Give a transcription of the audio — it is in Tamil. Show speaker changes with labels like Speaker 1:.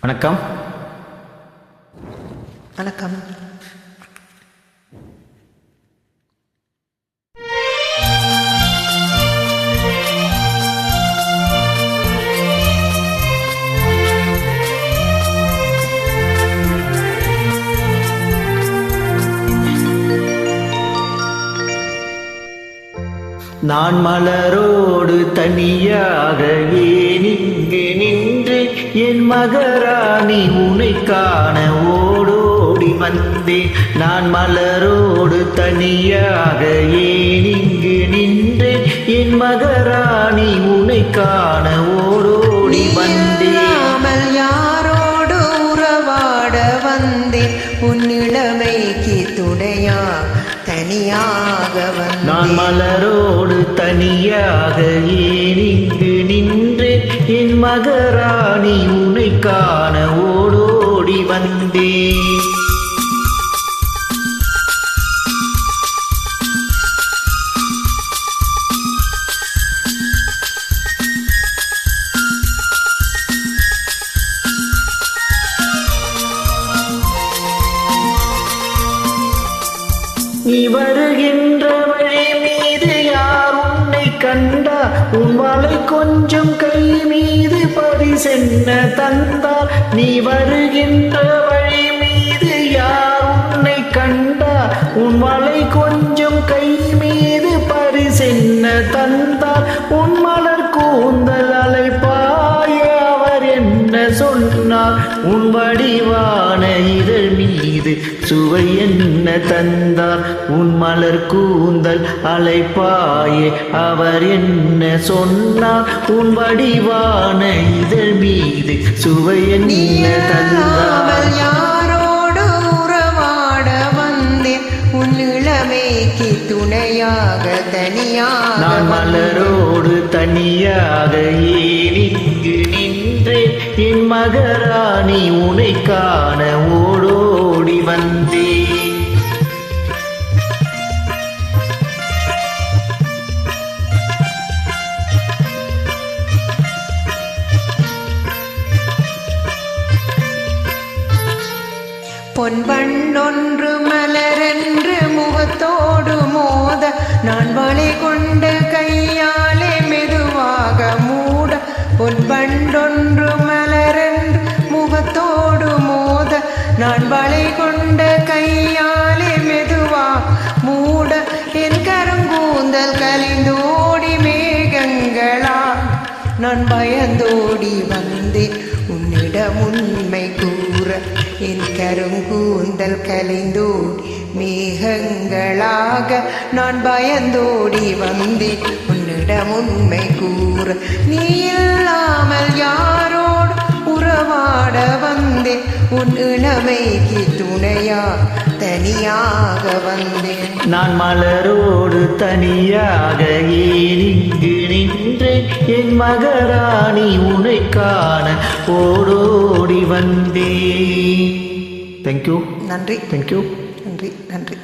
Speaker 1: வணக்கம்.
Speaker 2: வணக்கம்.
Speaker 1: நான் மலரோடு தனியாக ஏன் இங்கு நின்று என் மகராணி உன்னை காண ஓடோடி வந்தேன். நான் மலரோடு தனியாக ஏன் இங்கு நின்று என் மகராணி உன்னை காண ஓடோடி வந்தேன்.
Speaker 2: யாரோடு உறவாட வந்தேன். உன்னிடமைக்கு துணையா தனியாக
Speaker 1: நான் மலரோடு தனியாக என் மகராணி உனை காண ஓடோடி வந்தே நீ வருகின்ற வழி மீது யார் உன்னை கண்டா? உன் வலை கொஞ்சம் கை மீது சென்ன தந்தால் நீ வருகின்ற வழி மீது யார் உன்னை கண்டா உன் வலை கொஞ்சம் கை மீது பரிசென்ன தந்தால் உன் மலை சுவை என்ன தந்தார்? உன் மலர் கூந்தல் அலைப்பாயே அவர் என்ன சொன்னார்? உன் வடிவான இதழ் மீது சுவை என்ன தந்தார்?
Speaker 2: யாரோடு உறவாட வந்தேன். உன் இளமைக்கு துணையாக தனியாக
Speaker 1: நான். மலரோடு தனியாக ஏன் இங்கு நின்றேன்? என் மகராணி உனை காண
Speaker 2: பொன்பண்ணொன்று மலரென்று முகத்தோடு மோத நான் வளை கொண்டு கையாலே மெதுவாக மூட பொன்பண்டொன்று மலரென்று முகத்தோடு மோத நான் வளை கொண்ட கையாலே மெதுவா மூட என் கருங்கூந்தல் கலிந்தோடி மேகங்களா நான் பயந்தோடி வந்தேன் உன்னிடம் உண்மை கூற என் கருங்கூந்தல் கலைந்தோடி மேகங்களாக நான் பயந்தோடி வந்தேன் உன்னிடம் உண்மை கூற நீ இல்லாமல் யாரோடு உறவாட வந்தேன் உன் இளமைக்கு துணையா தனியாக வந்தேன்
Speaker 1: நான் மலரோடு தனியாக ஏறி என் மகராணி உனை காண ஓடோடி வந்தேன். தேங்க்யூ
Speaker 2: நன்றி.
Speaker 1: தேங்க்யூ
Speaker 2: நன்றி. நன்றி.